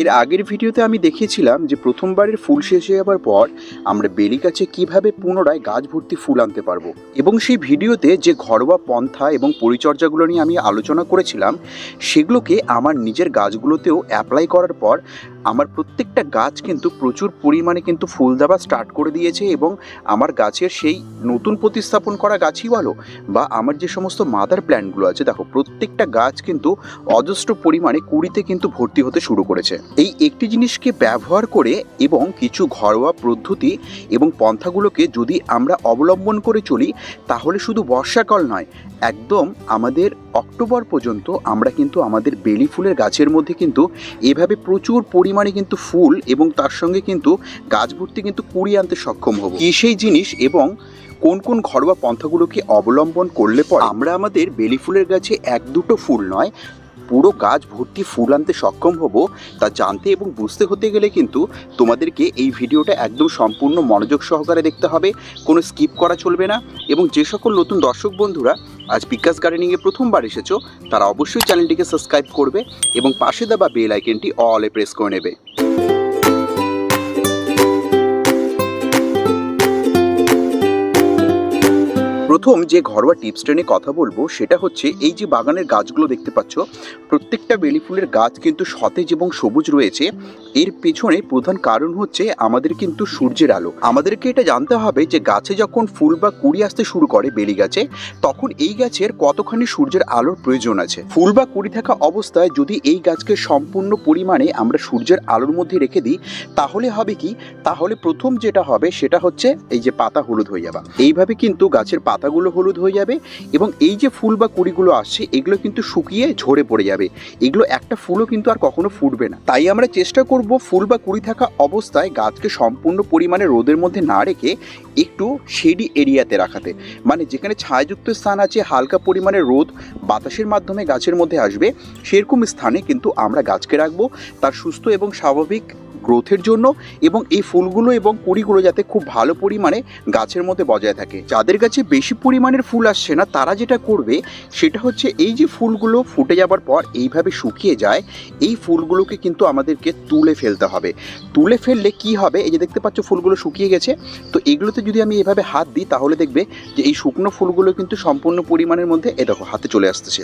এর আগের ভিডিওতে আমি দেখিয়েছিলাম যে প্রথমবারের ফুল শেষ হয়ে যাওয়ার পর আমরা বেলি গাছে কীভাবে পুনরায় গাছ ভর্তি ফুল আনতে পারব। এবং সেই ভিডিওতে যে ঘরোয়া পন্থা এবং পরিচর্যাগুলো নিয়ে আমি আলোচনা করেছিলাম, সেগুলোকে আমার নিজের গাছগুলোতেও অ্যাপ্লাই করার পর আমার প্রত্যেকটা গাছ কিন্তু প্রচুর পরিমাণে কিন্তু ফুল দেওয়া স্টার্ট করে দিয়েছে এবং আমার গাছের সেই নতুন প্রতিস্থাপন করা গাছই বলো বা আমার যে সমস্ত মাদার প্ল্যান্টগুলো আছে, দেখো প্রত্যেকটা গাছ কিন্তু অজস্র পরিমাণে কুড়িতে কিন্তু ভর্তি হতে শুরু করেছে। এই একটি জিনিসকে ব্যবহার করে এবং কিছু ঘরোয়া পদ্ধতি এবং পন্থাগুলোকে যদি আমরা অবলম্বন করে চলি, তাহলে শুধু বর্ষাকাল নয়, একদম আমাদের অক্টোবর পর্যন্ত আমরা কিন্তু আমাদের বেলি ফুলের গাছের মধ্যে কিন্তু এভাবে প্রচুর পরিমাণে কিন্তু ফুল এবং তার সঙ্গে কিন্তু গাছ ভর্তি কিন্তু কুড়ি আনতে সক্ষম হব। কি সেই জিনিস এবং কোন কোন ঘরোয়া পন্থাগুলোকে অবলম্বন করলে পর আমরা আমাদের বেলি ফুলের গাছে এক দুটো ফুল নয়, পুরো গাছ ভর্তি ফুল আনতে সক্ষম হব তা জানতে এবং বুঝতে হতে গেলে কিন্তু তোমাদেরকে এই ভিডিওটা একদম সম্পূর্ণ মনোযোগ সহকারে দেখতে হবে, কোনো স্কিপ করা চলবে না এবং যে সকল নতুন দর্শক বন্ধুরা আজ বিকাশ গার্ডেনিংয়ে প্রথমবার এসেছ, তারা অবশ্যই চ্যানেলটিকে সাবস্ক্রাইব করবে এবং পাশে দেওয়া বেল আইকনটি অলে প্রেস করে নেবে। প্রথম যে ঘরোয়া টিপস ট্রেনে কথা বলব, সেটা হচ্ছে এই যে বাগানের গাছগুলো দেখতে পাচ্ছ, প্রত্যেকটা বেলি ফুলের গাছ কিন্তু সতেজ এবং সবুজ রয়েছে। এর পেছনে প্রধান কারণ হচ্ছে আমাদের কিন্তু সূর্যের আলো। আমাদেরকে এটা জানতে হবে যে গাছে যখন ফুল বা কুড়ি আসতে শুরু করে বেলি গাছে, তখন এই গাছের কতখানি সূর্যের আলোর প্রয়োজন আছে? ফুল বা কুড়ি থাকা অবস্থায় যদি এই গাছকে সম্পূর্ণ পরিমাণে আমরা সূর্যের আলোর মধ্যে রেখে দিই, তাহলে হবে কি? তাহলে প্রথম যেটা হবে সেটা হচ্ছে এই যে পাতা হলুদ হয়ে যাবে এইভাবে কিন্তু গাছের পাতাগুলো হলুদ হয়ে যাবে এবং এই যে ফুল বা কুড়িগুলো আসছে, এগুলো কিন্তু শুকিয়ে ঝরে পড়ে যাবে। এগুলো একটা ফুলও কিন্তু আর কখনো ফুটবে না। তাই আমরা চেষ্টা করব ফুল বা কুড়ি থাকা অবস্থায় গাছকে সম্পূর্ণ পরিমাণে রোদের মধ্যে না রেখে একটু শেডি এরিয়াতে রাখাতে। মানে যেখানে ছায়াযুক্ত স্থান আছে, হালকা পরিমাণে রোদ বাতাসের মাধ্যমে গাছের মধ্যে আসবে, সেরকম স্থানে কিন্তু আমরা গাছকে রাখব। তার সুস্থ এবং স্বাভাবিক গ্রোথের জন্য এবং এই ফুলগুলো এবং কুড়িগুলো যাতে খুব ভালো পরিমাণে গাছের মধ্যে বজায় থাকে। যাদের কাছে বেশি পরিমাণের ফুল আসছে না, তারা যেটা করবে, সেটা হচ্ছে এই যে ফুলগুলো ফুটে যাবার পর এইভাবে শুকিয়ে যায়, এই ফুলগুলোকে কিন্তু আমাদেরকে তুলে ফেলতে হবে। তুলে ফেললে কি হবে? এই যে দেখতে পাচ্ছ ফুলগুলো শুকিয়ে গেছে। তো এগুলোতে যদি আমি এভাবে হাত দিই, তাহলে দেখবে যে এই শুকনো ফুলগুলো কিন্তু সম্পূর্ণ পরিমাণের মধ্যে এ দেখো, হাতে চলে আসতেছে।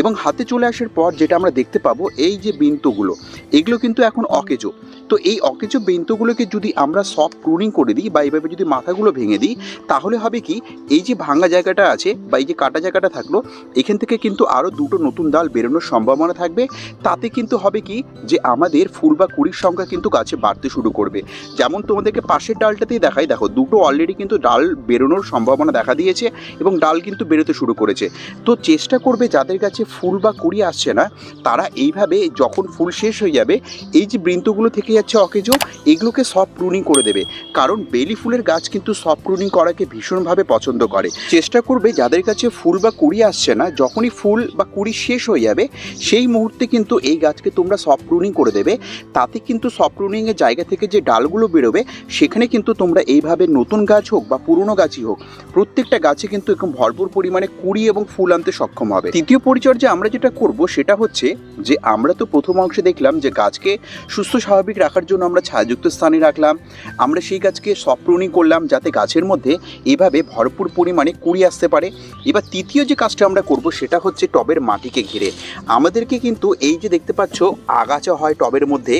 এবং হাতে চলে আসার পর যেটা আমরা দেখতে পাবো, এই যে বিন্তগুলো, এগুলো কিন্তু এখন অকেজো। তো এই অকেজো বেন্তগুলোকে যদি আমরা সফট প্রুনিং করে দিই বা এইভাবে যদি মাথাগুলো ভেঙে দিই, তাহলে হবে কি, এই যে ভাঙা জায়গাটা আছে বা এই যে কাটা জায়গাটা থাকল, এখান থেকে কিন্তু আরও দুটো নতুন ডাল বেরোনোর সম্ভাবনা থাকবে। তাতে কিন্তু হবে কি, যে আমাদের ফুল বা কুড়ির সংখ্যা কিন্তু গাছে বাড়তে শুরু করবে। যেমন তোমাদেরকে পাশের ডালটাতেই দেখাই, দেখো দুটো অলরেডি কিন্তু ডাল বেরোনোর সম্ভাবনা দেখা দিয়েছে এবং ডাল কিন্তু বেরোতে শুরু করেছে। তো চেষ্টা করবে যাদের কাছে ফুল বা কুড়ি আসছে না, তারা এইভাবে যখন ফুল শেষ হয়ে যাবে, এই যে বৃন্তগুলো থেকে যাচ্ছে অকেজো, এগুলোকে সফট প্রুনিং করে দেবে। কারণ বেলি ফুলের গাছ কিন্তু সফট প্রুনিং করাকে ভীষণভাবে পছন্দ করে। চেষ্টা করবে যাদের কাছে ফুল বা কুড়ি আসছে না, যখনই ফুল বা কুড়ি শেষ হয়ে যাবে, সেই মুহূর্তে কিন্তু এই গাছকে তোমরা সফট প্রুনিং করে দেবে। তাতে কিন্তু সফট প্রুনিংয়ের জায়গা থেকে যে ডালগুলো বেরোবে, সেখানে কিন্তু তোমরা এইভাবে নতুন গাছ হোক বা পুরনো গাছই হোক, প্রত্যেকটা গাছে কিন্তু এরকম ভরপুর পরিমাণে কুড়ি এবং ফুল আনতে সক্ষম হবে। তৃতীয় পরিচর্যা আমরা যেটা করব, সেটা হচ্ছে যে আমরা তো প্রথম অংশে দেখলাম যে গাছকে সুস্থ স্বাভাবিক রাখার জন্য আমরা ছায়াযুক্ত স্থানে রাখলাম। আমরা সেই গাছকে সপ্রণী করলাম যাতে গাছের মধ্যে এভাবে ভরপুর পরিমাণে কুড়ি আসতে পারে। এবার তৃতীয় যে কাজটা আমরা করব সেটা হচ্ছে টবের মাটিকে ঘিরে। আমাদেরকে কিন্তু এই যে দেখতে পাচ্ছ, আগাছা হয় টবের মধ্যে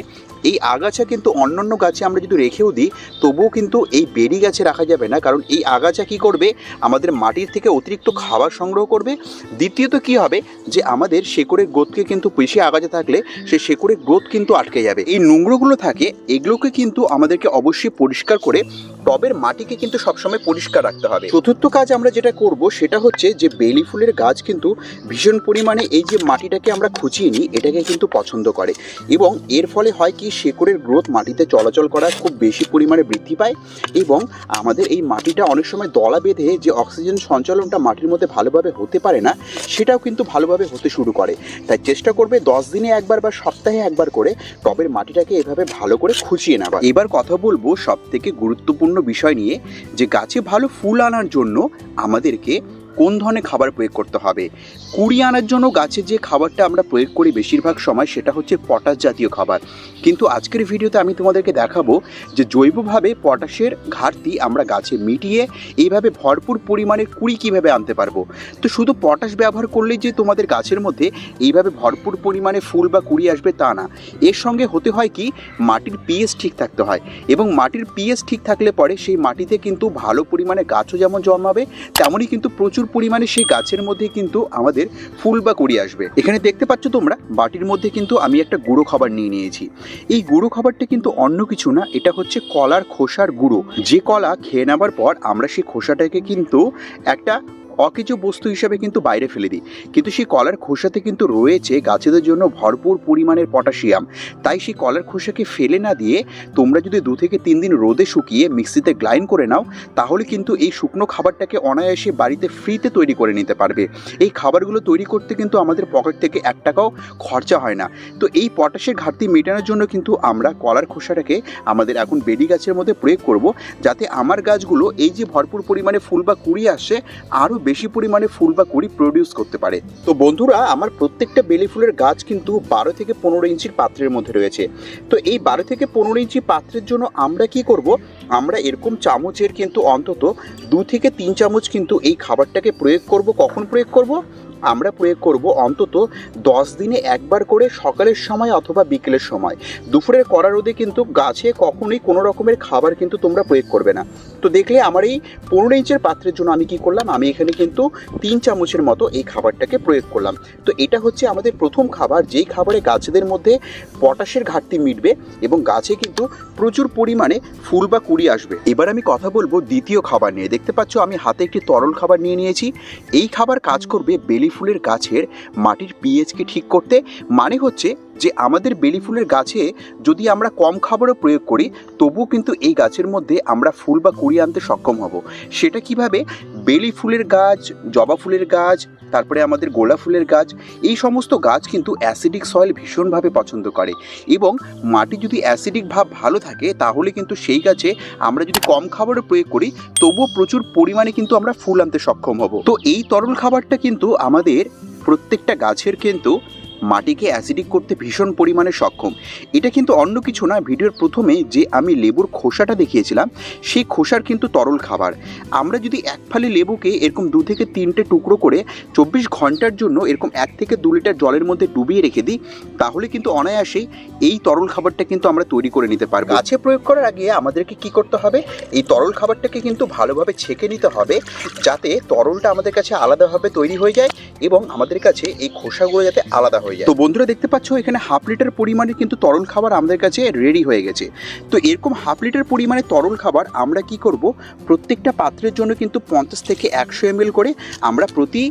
এই আগাছা কিন্তু অন্যান্য গাছে আমরা যদি রেখেও দিই, তবুও কিন্তু এই বেরি গাছে রাখা যাবে না। কারণ এই আগাছা কি করবে? আমাদের মাটির থেকে অতিরিক্ত খাবার সংগ্রহ করবে। দ্বিতীয়ত কি হবে? যে আমাদের শেকড়ের গ্রোথকে কিন্তু বেশি আগাছা থাকলে সে শেকড়ের গ্রোথ কিন্তু আটকে যাবে। এই নোংরোগুলো থাকে, এগুলোকে কিন্তু আমাদেরকে অবশ্যই পরিষ্কার করে টবের মাটিকে কিন্তু সবসময় পরিষ্কার রাখতে হবে। চতুর্থ কাজ আমরা যেটা করব সেটা হচ্ছে যে বেলি ফুলের গাছ কিন্তু ভীষণ পরিমাণে এই যে মাটিটাকে আমরা খুঁচিয়ে নিই, এটাকে কিন্তু পছন্দ করে। এবং এর ফলে হয় কি, শেকড়ের গ্রোথ মাটিতে চলাচল করা খুব বেশি পরিমাণে বৃদ্ধি পায় এবং আমাদের এই মাটিটা অনেক সময় দলা বেঁধে যে অক্সিজেন সঞ্চালনটা মাটির মধ্যে ভালোভাবে হতে পারে না, সেটাও কিন্তু ভালোভাবে হতে শুরু করে। তাই চেষ্টা করবে দশ দিনে একবার বা সপ্তাহে একবার করে টবের মাটিটাকে এভাবে ভালো করে খুঁচিয়ে নেওয়া এবার কথা বলব সব থেকে গুরুত্বপূর্ণ বিষয় নিয়ে যে গাছে ভালো ফুল আনার জন্য আমাদেরকে কোন ধরনের খাবার প্রয়োগ করতে হবে? কুড়ি আনার জন্য গাছে যে খাবারটা আমরা প্রয়োগ করি বেশিরভাগ সময় সেটা হচ্ছে পটাশ জাতীয় খাবার। কিন্তু আজকের ভিডিওতে আমি তোমাদেরকে দেখাবো যে জৈবভাবে পটাশের ঘাটতি আমরা গাছে মিটিয়ে এইভাবে ভরপুর পরিমাণে কুড়ি কীভাবে আনতে পারব? তো শুধু পটাশ ব্যবহার করলেই যে তোমাদের গাছের মধ্যে এইভাবে ভরপুর পরিমাণে ফুল বা কুড়ি আসবে তা না। এর সঙ্গে হতে হয় কি, মাটির পিএস ঠিক থাকতে হয় এবং মাটির পিএস ঠিক থাকলে পরে সেই মাটিতে কিন্তু ভালো পরিমাণে গাছও যেমন জন্মাবে, তেমনই কিন্তু প্রচুর পরিমাণে সেই গাছের মধ্যে কিন্তু আমাদের ফুল বা কুড়ি আসবে। এখানে দেখতে পাচ্ছ তোমরা, বাটির মধ্যে কিন্তু আমি একটা গুঁড়ো খাবার নিয়ে নিয়েছি। এই গুঁড়ো খাবারটা কিন্তু অন্য কিছু না, এটা হচ্ছে কলার খোসার গুঁড়ো। যে কলা খেয়ে নেবার পর আমরা সেই খোসাটাকে কিন্তু একটা অকেজো বস্তু হিসাবে কিন্তু বাইরে ফেলে দিই। কিন্তু সেই কলার খোসাতে কিন্তু রয়েছে গাছেদের জন্য ভরপুর পরিমাণের পটাশিয়াম। তাই সেই কলার খোসাকে ফেলে না দিয়ে তোমরা যদি দু থেকে তিন দিন রোদে শুকিয়ে মিক্সিতে গ্লাইন করে নাও, তাহলে কিন্তু এই শুকনো খাবারটাকে অনায়াসে বাড়িতে ফ্রিতে তৈরি করে নিতে পারবে। এই খাবারগুলো তৈরি করতে কিন্তু আমাদের পকেট থেকে এক টাকাও খরচা হয় না। তো এই পটাশের ঘাটতি মেটানোর জন্য কিন্তু আমরা কলার খোসাটাকে আমাদের এখন বেডি গাছের মধ্যে প্রয়োগ করব, যাতে আমার গাছগুলো এই যে ভরপুর পরিমাণে ফুল বা কুড়ি আসছে আরও বেশি পরিমাণে ফুল বা কুড়ি প্রডিউস করতে পারে। তো বন্ধুরা, আমার প্রত্যেকটা বেলি ফুলের গাছ কিন্তু বারো থেকে পনেরো ইঞ্চির পাত্রের মধ্যে রয়েছে। তো এই বারো থেকে পনেরো ইঞ্চি পাত্রের জন্য আমরা কি করব? আমরা এরকম চামচের কিন্তু অন্তত দু থেকে তিন চামচ কিন্তু এই খাবারটাকে প্রয়োগ করব। কখন প্রয়োগ করব? আমরা প্রয়োগ করব অন্তত দশ দিনে একবার করে সকালের সময় অথবা বিকেলের সময়। দুপুরের কড়া রোদে কিন্তু গাছে কখনোই কোনো রকমের খাবার কিন্তু তোমরা প্রয়োগ করবে না। তো দেখলে আমার এই পনেরো ইঞ্চের পাত্রের জন্য আমি কি করলাম? আমি এখানে কিন্তু তিন চামচের মতো এই খাবারটাকে প্রয়োগ করলাম। তো এটা হচ্ছে আমাদের প্রথম খাবার, যেই খাবারে গাছেদের মধ্যে পটাশের ঘাটতি মিটবে এবং গাছে কিন্তু প্রচুর পরিমাণে ফুল বা কুড়ি আসবে। এবার আমি কথা বলব দ্বিতীয় খাবার নিয়ে। দেখতে পাচ্ছ আমি হাতে একটি তরল খাবার নিয়ে নিয়েছি। এই খাবার কাজ করবে বেলি ফুলের গাছের মাটির পিএইচকে ঠিক করতে মানে হচ্ছে যে আমাদের বেলি ফুলের গাছে যদি আমরা কম খাবারও প্রয়োগ করি, তবুও কিন্তু এই গাছের মধ্যে আমরা ফুল বা কুড়ি আনতে সক্ষম হব। সেটা কীভাবে? বেলি ফুলের গাছ, জবা ফুলের গাছ, তারপরে আমাদের গোলাপ ফুলের গাছ, এই সমস্ত গাছ কিন্তু অ্যাসিডিক সয়েল ভীষণভাবে পছন্দ করে। এবং মাটি যদি অ্যাসিডিক ভাব ভালো থাকে, তাহলে কিন্তু সেই গাছে আমরা যদি কম খাবারও প্রয়োগ করি, তবুও প্রচুর পরিমাণে কিন্তু আমরা ফুল আনতে সক্ষম হব। তো এই তরল খাবারটা কিন্তু আমাদের প্রত্যেকটা গাছের কিন্তু মাটিকে অ্যাসিডিক করতে ভীষণ পরিমাণে সক্ষম। এটা কিন্তু অন্য কিছু না, ভিডিওর প্রথমে যে আমি লেবুর খোসাটা দেখিয়েছিলাম, সেই খোসার কিন্তু তরল খাবার। আমরা যদি এক ফালি লেবুকে এরকম দু থেকে তিনটে টুকরো করে চব্বিশ ঘণ্টার জন্য এরকম এক থেকে দু লিটার জলের মধ্যে ডুবিয়ে রেখে দিই, তাহলে কিন্তু অনায়াসেই এই তরল খাবারটা কিন্তু আমরা তৈরি করে নিতে পারব। গাছে প্রয়োগ করার আগে আমাদেরকে কি করতে হবে? এই তরল খাবারটাকে কিন্তু ভালোভাবে ছেঁকে নিতে হবে, যাতে তরলটা আমাদের কাছে আলাদাভাবে তৈরি হয়ে যায় এবং আমাদের কাছে এই খোসাগুলো যাতে আলাদা হয়ে যায়। তো বন্ধুরা দেখতে পাচ্ছ, এখানে হাফ লিটার পরিমাণে কিন্তু তরল খাবার আমাদের কাছে রেডি হয়ে গেছে। তো এরকম হাফ লিটার পরিমাণে তরল খাবার আমরা কি করব? প্রত্যেকটা পাত্রের জন্য কিন্তু পঞ্চাশ থেকে একশো এম করে আমরা প্রতি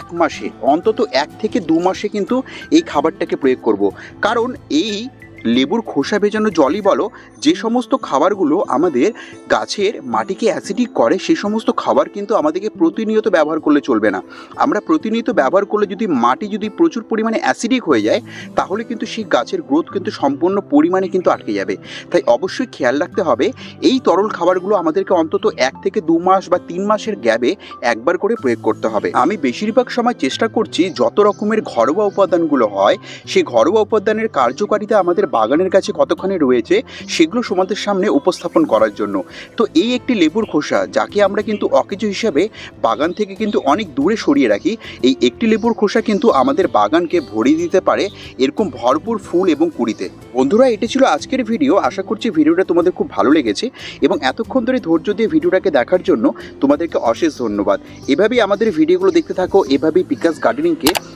এক মাসে, অন্তত এক থেকে দু মাসে কিন্তু এই খাবারটাকে প্রয়োগ করব। কারণ এই লেবুর খোসা ভেজানো জলই বলো, যে সমস্ত খাবারগুলো আমাদের গাছের মাটিকে অ্যাসিডিক করে, সে সমস্ত খাবার কিন্তু আমাদেরকে প্রতিনিয়ত ব্যবহার করলে চলবে না। আমরা প্রতিনিয়ত ব্যবহার করলে যদি মাটি যদি প্রচুর পরিমাণে অ্যাসিডিক হয়ে যায়, তাহলে কিন্তু সেই গাছের গ্রোথ কিন্তু সম্পূর্ণ পরিমাণে কিন্তু আটকে যাবে। তাই অবশ্যই খেয়াল রাখতে হবে, এই তরল খাবারগুলো আমাদেরকে অন্তত এক থেকে দু মাস বা তিন মাসের গ্যাপে একবার করে প্রয়োগ করতে হবে। আমি বেশিরভাগ সময় চেষ্টা করছি, যত রকমের ঘরোয়া উপাদানগুলো হয়, সেই ঘরোয়া উপাদানের কার্যকারিতা আমাদের বাগানের কাছে কতখানি রয়েছে সেগুলো সমাজের সামনে উপস্থাপন করার জন্য। তো এই একটি লেবুর খোসা, যাকে আমরা কিন্তু অকেজো হিসাবে বাগান থেকে কিন্তু অনেক দূরে সরিয়ে রাখি, এই একটি লেবুর খোসা কিন্তু আমাদের বাগানকে ভরিয়ে দিতে পারে এরকম ভরপুর ফুল এবং কুড়িতে। বন্ধুরা, এটি ছিল আজকের ভিডিও। আশা করছি ভিডিওটা তোমাদের খুব ভালো লেগেছে এবং এতক্ষণ ধরে ধৈর্য দিয়ে ভিডিওটাকে দেখার জন্য তোমাদেরকে অশেষ ধন্যবাদ। এভাবেই আমাদের ভিডিওগুলো দেখতে থাকো। এভাবেই বিকাশ গার্ডেনিংকে